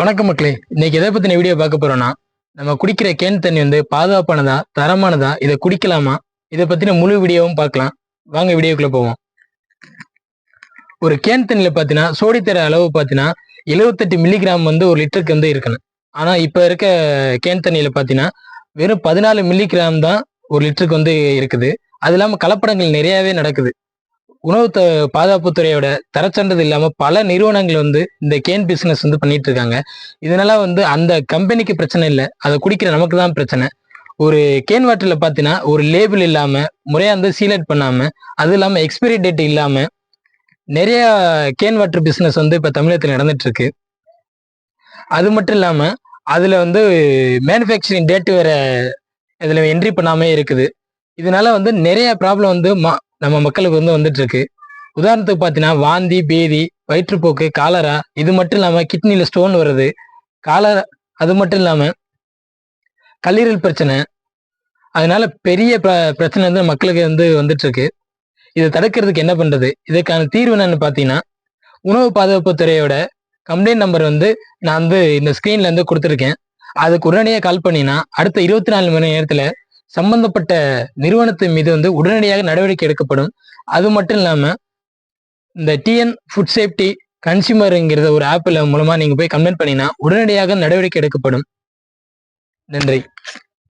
வணக்கம் மக்களே. இன்னைக்கு எதை பத்தின வீடியோ பார்க்க போறோம்னா நம்ம குடிக்கிற கேன் தண்ணி வந்து பாதுகாப்பானதா தரமானதா இதை குடிக்கலாமா? இதை பத்தின முழு வீடியோவும் பார்க்கலாம். வாங்க வீடியோக்குள்ள போவோம். ஒரு கேன் தண்ணியில பாத்தீங்கன்னா சோடி தர அளவு பாத்தீங்கன்னா எழுபத்தெட்டு மில்லிகிராம் வந்து ஒரு லிட்டருக்கு வந்து இருக்கணும். ஆனா இப்ப இருக்க கேன் தண்ணியில பாத்தீங்கன்னா வெறும் பதினாலு மில்லிகிராம் தான் ஒரு லிட்டருக்கு வந்து இருக்குது. அது இல்லாம கலப்படங்கள் நிறையவே நடக்குது. உணவு த பாதுகாப்புத்துறையோட தரச்சண்டது இல்லாம பல நிறுவனங்கள் வந்து இந்த கேன் பிசினஸ் வந்து பண்ணிட்டு இருக்காங்க. இதனால வந்து அந்த கம்பெனிக்கு பிரச்சனை இல்லை. அதை குடிக்கிற நமக்கு தான் பிரச்சனை. ஒரு கேன் வாட்டரில் பார்த்தீங்கன்னா ஒரு லேபிள் இல்லாம முறையாக வந்து சீலட் பண்ணாம அது இல்லாம எக்ஸ்பைரி டேட் இல்லாம நிறைய கேன் வாட்டர் பிசினஸ் வந்து இப்ப தமிழகத்தில் நடந்துட்டு இருக்கு. அது மட்டும் இல்லாம அதுல வந்து மேனுஃபேக்சரிங் டேட் வேற இதுல என்ட்ரி பண்ணாமே இருக்குது. இதனால வந்து நிறைய ப்ராப்ளம் வந்து மா நம்ம மக்களுக்கு வந்து வந்துட்டு இருக்கு உதாரணத்துக்கு பார்த்தீங்கன்னா வாந்தி பேதி வயிற்றுப்போக்கு காலரா இது மட்டும் இல்லாமல் கிட்னியில் ஸ்டோன் வருது. காலரா அது மட்டும் இல்லாமல் கல்லீரல் பிரச்சனை. அதனால பெரிய பிர- பிரச்சனை வந்து மக்களுக்கு வந்து வந்துட்டு இருக்கு இதை தடுக்கிறதுக்கு என்ன பண்ணுறது இதுக்கான தீர்வு என்னன்னு பார்த்தீங்கன்னா உணவு பாதுகாப்பு துறையோட கம்ப்ளைண்ட் நம்பர் வந்து நான் வந்து இந்த ஸ்கிரீன்ல இருந்து கொடுத்துருக்கேன். அதுக்கு உடனடியாக கால் பண்ணினா அடுத்த இருபத்தி நாலு மணி நேரத்தில் சம்பந்தப்பட்ட நிறுவனத்தின் மீது வந்து உடனடியாக நடவடிக்கை எடுக்கப்படும். அது மட்டும் இல்லாம இந்த டிஎன் ஃபுட் சேஃப்டி கன்சியூமருங்கிறத ஒரு ஆப்பில் மூலமா நீங்க போய் கம்ப்ளைண்ட் பண்ணீங்கன்னா உடனடியாக நடவடிக்கை எடுக்கப்படும். நன்றி.